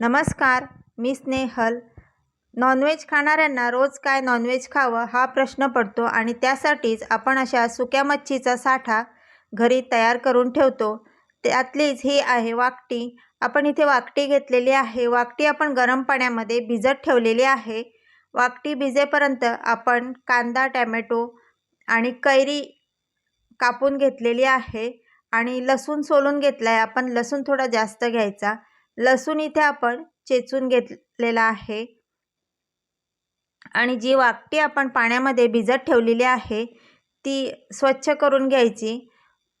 नमस्कार मी स्नेहल. नॉनव्हेज खाणाऱ्यांना रोज काय नॉनव्हेज खावं हा प्रश्न पडतो आणि त्यासाठीच आपण अशा सुक्या मच्छीचा साठा घरी तयार करून ठेवतो. त्यातलीच ही आहे वाकटी. आपण इथे वाकटी घेतलेली आहे. वाकटी आपण गरम पाण्यामध्ये भिजत ठेवलेली आहे. वाकटी भिजेपर्यंत आपण कांदा टॅमॅटो आणि कैरी कापून घेतलेली आहे आणि लसूण सोलून घेतला आहे आपण लसूण थोडा जास्त घ्यायचा. लसूण इथे आपण चेचून घेतलेला आहे. आणि जी वाकटी आपण पाण्यामध्ये भिजत ठेवलेली आहे ती स्वच्छ करून घ्यायची.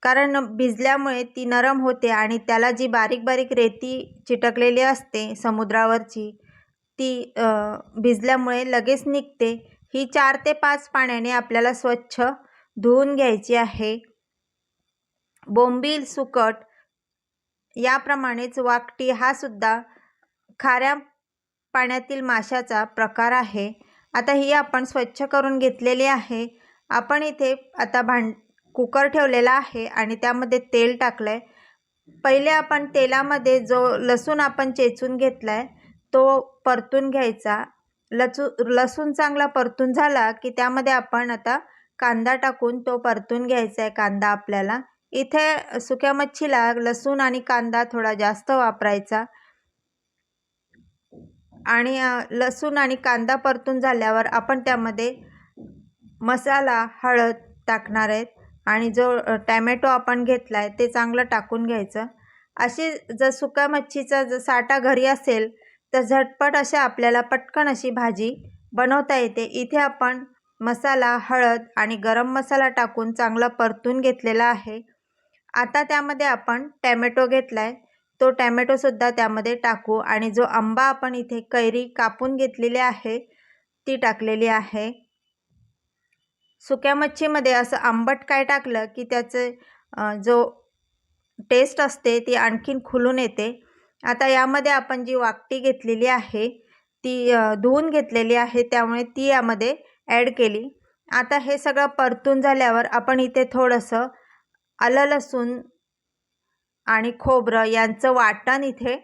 कारण भिजल्यामुळे ती नरम होते आणि त्याला जी बारीक बारीक रेती चिटकलेली असते समुद्रावरची ती भिजल्यामुळे लगेच निघते. ही चार ते पाच पाण्याने आपल्याला स्वच्छ धुवून घ्यायची आहे. बोंबील सुकट याप्रमाणेच वाकटी हा सुद्धा खाऱ्या पाण्यातील माशाचा प्रकार आहे. आता ही आपण स्वच्छ करून घेतलेली आहे. आपण इथे आता भांड कुकर ठेवलेला आहे आणि त्यामध्ये तेल टाकलं आहे पहिले आपण तेलामध्ये जो लसूण आपण चेचून घेतला आहे तो परतून घ्यायचा. लचू लसूण चांगला परतून झाला की त्यामध्ये आपण आता कांदा टाकून तो परतून घ्यायचा आहे कांदा आपल्याला. इथे सुक्या मच्छीला लसूण आणि कांदा थोडा जास्त वापरायचा. आणि लसूण आणि कांदा परतून झाल्यावर आपण त्यामध्ये मसाला हळद टाकणार आहेत. आणि जो टॅमॅटो आपण घेतला आहे ते चांगलं टाकून घ्यायचं. अशी जर सुक्या मच्छीचा जर साठा घरी असेल तर झटपट अशा आपल्याला पटकन अशी भाजी बनवता येते. इथे आपण मसाला हळद आणि गरम मसाला टाकून चांगला परतून घेतलेला आहे. आता त्यामध्ये आपण टॅमॅटो घेतला आहे तो टॅमॅटोसुद्धा त्यामध्ये टाकू आणि जो आंबा आपण इथे कैरी कापून घेतलेली आहे ती टाकलेली आहे. सुक्या मच्छीमध्ये असं आंबट काय टाकलं की त्याचे जो टेस्ट असते ती आणखीन खुलून येते. आता यामध्ये आपण जी वाकटी घेतलेली आहे ती धुवून घेतलेली आहे त्यामुळे ती यामध्ये ॲड केली. आता हे सगळं परतून झाल्यावर आपण इथे थोडंसं आलं लसूण आणि खोबरं यांचं वाटण इथे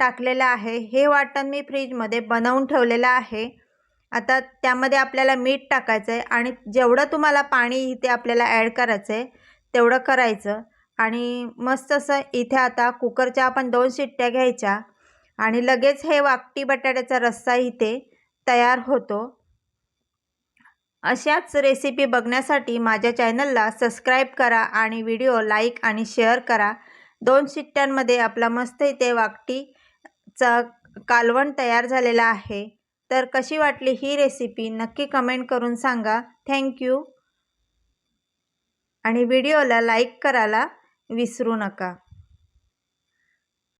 टाकलेलं आहे. हे वाटण मी फ्रीजमध्ये बनवून ठेवलेलं आहे. आता त्यामध्ये आपल्याला मीठ टाकायचं आहे आणि जेवढं तुम्हाला पाणी इथे आपल्याला ॲड करायचं आहे तेवढं करायचं. आणि मस्त असं इथे आता कुकरच्या आपण दोन शिट्ट्या घ्यायच्या आणि लगेच हे वाकटी बटाट्याचा रस्सा इथे तयार होतो. अशाच रेसिपी बघण्यासाठी माझ्या चॅनलला सबस्क्राईब करा आणि व्हिडिओ लाईक आणि शेअर करा. दोन शिट्ट्यांमध्ये आपला मस्त इथे वाकटीचा कालवण तयार झालेला आहे. तर कशी वाटली ही रेसिपी नक्की कमेंट करून सांगा. थँक्यू आणि व्हिडिओला लाईक करायला विसरू नका.